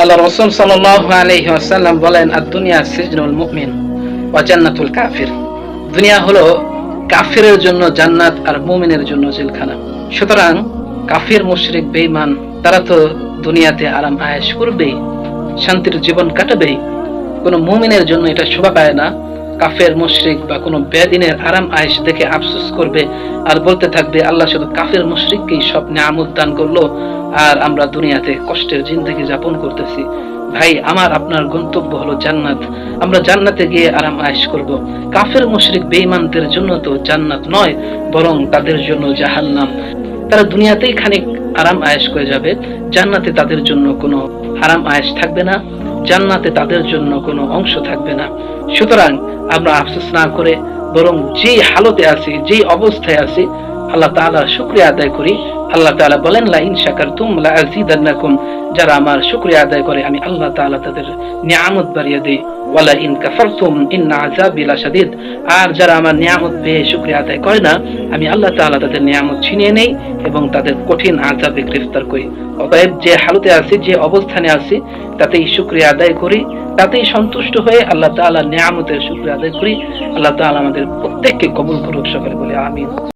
আল্লাহ রসুল আলাইহি বলেন আর দুনিয়া সিজনুল মুমিন ও জান্নাতুল কাফির। দুনিয়া হলো কাফিরের জন্য জান্নাত আর মুমিনের জন্য জেলখানা। সুতরাং কাফির, মুশরিক, বেঈমান, তারা তো দুনিয়াতে আরাম, আয়েশ করবেই, শান্তির জীবন কাটাবেই। কোনো মুমিনের জন্য এটা শোভা পায় না। কাফের, মুশরিক বা কোনো বেদিনের আরাম আয়েশ দেখে আফসোস করবে আর বলতে থাকবে, আল্লাহ শুধু কাফের, মুশরিককেই সব নিয়ামত দান করল আর আমরা দুনিয়াতে কষ্টের জিন্দগি যাপন করতেছি। ভাই, আমার, আপনার গন্তব্য হলো জান্নাত। আমরা জান্নাতে গিয়ে আরাম আয়েশ করব। কাফের, মুশরিক, বেঈমানদের জন্য তো জান্নাত নয়, বরং তাদের জন্য জাহান্নাম। তারা দুনিয়াতেই খানিক আরাম আয়েশ করে যাবে, জান্নাতে তাদের জন্য কোনো আরাম আয়েশ থাকবে না। জান্নাতে তাদের জন্য কোনো অংশ থাকবে না। সুতরাং আমরা আফসোস না করে বরং যে হালতে আছি যে অবস্থায় আছি, আল্লাহ তাহলে শুক্রিয়া আদায় করি। আল্লাহ তাআলা বলেন লা ইন শাকারতুম লা যারা আমার শুকরিয়া আদায় করে, আমি আল্লাহ তাআলা তাদের নিয়ামত বাড়িয়ে দেই। ওয়ালা ইন কাফারতুম আর যারা আমার নিয়ামত পেয়ে আদায় করে না, আমি আল্লাহ তাদের নিয়ামত ছিনিয়ে নেই এবং তাদের কঠিন আযাবে গ্রেফতার করি। অতএব যে হালতে আছি, যে অবস্থানে আছি, তাতেই শুকরিয়া আদায় করি, তাতেই সন্তুষ্ট হয়ে আল্লাহ তাআলা নিয়ামতের শুকরিয়া আদায় করি। আল্লাহ তাআলা আমাদের প্রত্যেককে কবুল করুক, সকলে বলে আমিন।